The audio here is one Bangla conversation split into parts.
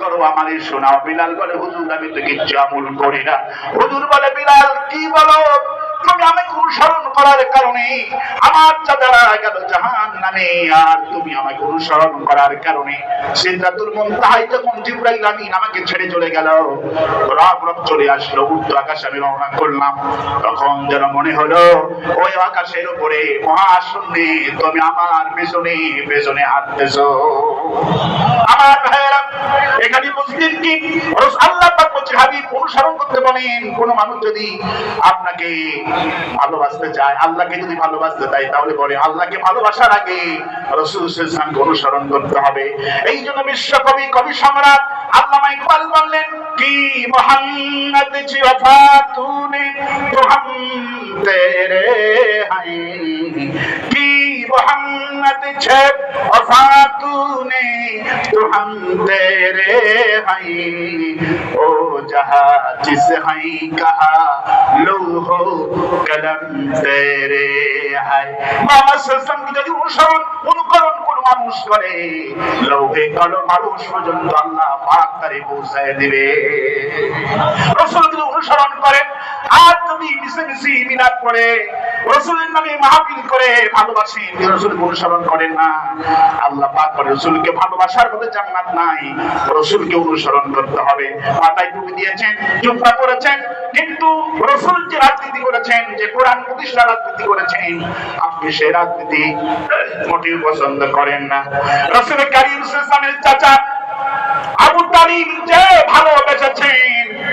করো আমারে শোনাও। বিলাল বলে, হুজুর, আমি তো কিচ্ছু আমল করি না। হুজুর বলে, বিলাল, কি বলো? তুমি আমাকে অনুসরণ করার কারণে আমার চাঁদারা গেল জাহান নামে আর তুমি আমাকে অনুসরণ করার কারণে সিদ্ধাতুল মুনতাহাই যখন জিব্রাইল আমিন আমাকে ছেড়ে চলে গেল রাগ রাগ চলে আসলো উত্তর আকাশে আমি রওনা করলাম। তখন যেন মনে হলো, ওই আকাশের উপরে মহাশূন্যে তুমি আমার পেছনে পেছনে হাঁটতেছো। আমার এখানে মুসলিম কি? আল্লাহ হাবিব, অনুসরণ করতে বলেন, কোন মানুষ যদি আপনাকে ভালোবাসতে চায়, আল্লাহকে যদি ভালোবাসতে চায়, তাহলে বলে, আল্লাহকে ভালোবাসার আগে রসুল ইসলামকে অনুসরণ করতে হবে। এই জন্য বিশ্বকবি, কবি সম্রাট আল্লামা ইকবাল বললেন, কি মোহাম্মদ জিওফা তুনে তো হাম তেরে হাই। কি মোহাম্মদ ছে ওফা তুনে তো হাম তেরে হাই ও जहा जिस हई कहा लोहो कलम तेरे हाय মামা সুলতান যদি অনুসরণ, অনুকরণ মানুষ করে লৌহে কালো মানুষ পর্যন্ত আল্লাহ পাক তারে পৌঁছায় দিবে। অনুসরণ করেন আর অনুসরণ করতে হবে। মাথায় দিয়েছেন করেছেন কিন্তু রসুল যে রাজনীতি করেছেন, যে কোরআন প্রতিষ্ঠা রাজনীতি করেছেন, আপনি সে রাজনীতি পছন্দ করেন না। রসুল চাচা আবু তালিব যে ভালোবেসেছেন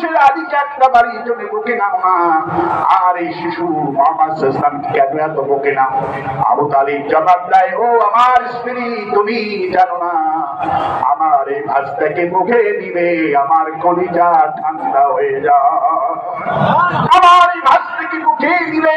ছেলে একটা বাড়ি আর এই শিশু আমার সাল্লাম কেন এত আবু জবাব দেয়, ও আমার স্ত্রী, তুমি জানো না, আমার এই ভাজটাকে মুখে দিবে, আমার কলিজা ঠান্ডা হয়ে যা আমার এই ভাজটাকে মুখে আমার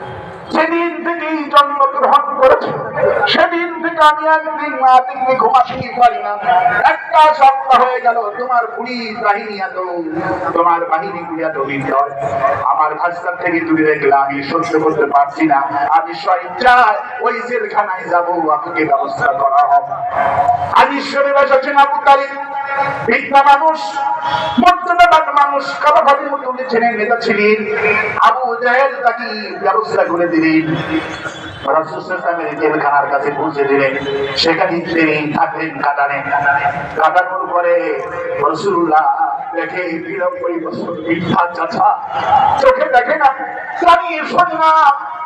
সেদিন থেকেই জন্মগ্রহণ করেছে। সেদিন থেকে আমি একদিন না দিনে ঘুমাতে পারি না একটা সপ্তাহ হয়ে গেল, তোমার পুলিশ বাহিনী এত, তোমার বাহিনী গুলি এত আমার ভাস্তার থেকে দূরে দেখলে আমি সহ্য করতে পারছি না। আমি স্বইচ্ছায় ওই জেলখানায় যাব আপনাকে ব্যবস্থা করা হবে আমি ঈশ্বরের এসেছেন আবু ভিক্ষা মানুষ মর্যাদাবান মানুষ কাবাভাবির মতো উনি ছিলেন নেতা ছিলেন। আবু জাহেল তাকে ব্যবস্থা করে দিলেন। জেলখানার কাছে পৌঁছে দিলেন। সেখানে তিনি থাকলেন কাটানে কাটানোর পরে রসুল্লাহ দেখে বিড়ম্বই বছর মিথ্যা চাচা, চোখে দেখে না, জানিয়ে শোনে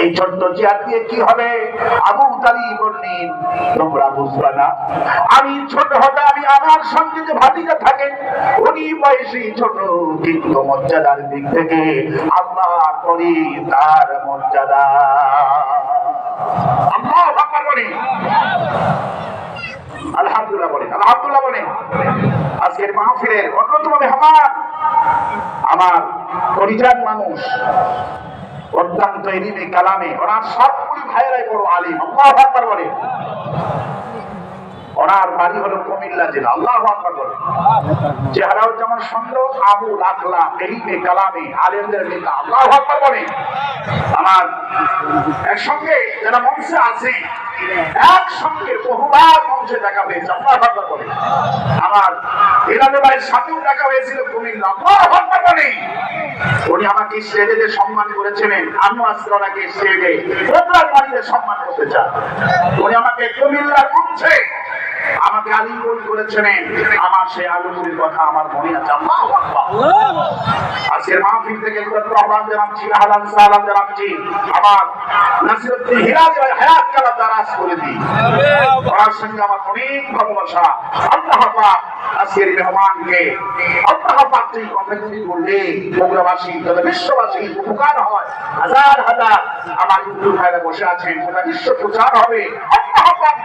এই ছোট্ট চেয়ার দিয়ে কি হবে? আবু তালি বললেন, তোমরা বুঝবে না। আমি ছোট হতে আমি আমার সঙ্গে যে ভাতিজা থাকেন উনি বয়সী ছোট, কিন্তু মর্যাদার দিক থেকে আল্লাহ করি তার মর্যাদা। আল্লাহ বলি আলহামদুলিল্লাহ বলেন আলহামদুলিল্লাহ বলেন। আজকের মাহফিলের অন্যতম মেহমান আমার পরিচান মানুষ। অত্যন্ত এলিমে কালামে। ওনার সবগুলি ভাইয়েরাই বড় আলিম। আল্লাহু আকবার বলে। ওনার বাড়ি হলো কুমিল্লা জেলা। আল্লাহ আকবার বলে। চেহারাও যেমন সুন্দর আমুল আখলা এলিমে কালামে, আলেমদের নেতা। আল্লাহ আকবার বলে। আমার একসঙ্গে যারা মঞ্চে আছে, একসঙ্গে বহুবার মঞ্চে দেখা হয়েছে। আল্লাহ আকবার বলে। আমার এনাদের ভাইয়ের সাথেও দেখা হয়েছিল কুমিল্লা। আল্লাহ উনি আমাকে স্টেজে সম্মান করেছিলেন আমিও আজকে ওনাকে স্টেজে সম্মান করতে চান উনি আমাকে কুমিল্লার মঞ্চে আমাকে আলিঙ্গন করেছিলেন আমার সেই আলুগুলির কথা আমার মনে আছে। আজকের মাহফিল থেকে একটু আহ্বান জানাচ্ছি আহলান সালাম জানাচ্ছি। আমার নাসিরুদ্দিন ভাই হায়াত কালা দারাজ করে দিই। ওনার সঙ্গে আমার অনেক ভালোবাসা। আল্লাহ পাক আজকের মেহমানকে, আল্লাহ পাক যে কথাগুলি বললে বগুড়াবাসী তথা বিশ্ববাসী, উপকার হয়। হাজার হাজার আমার হিন্দু ভাইরা বসে আছেন, গোটা বিশ্ব প্রচার হবে। আল্লাহ পাক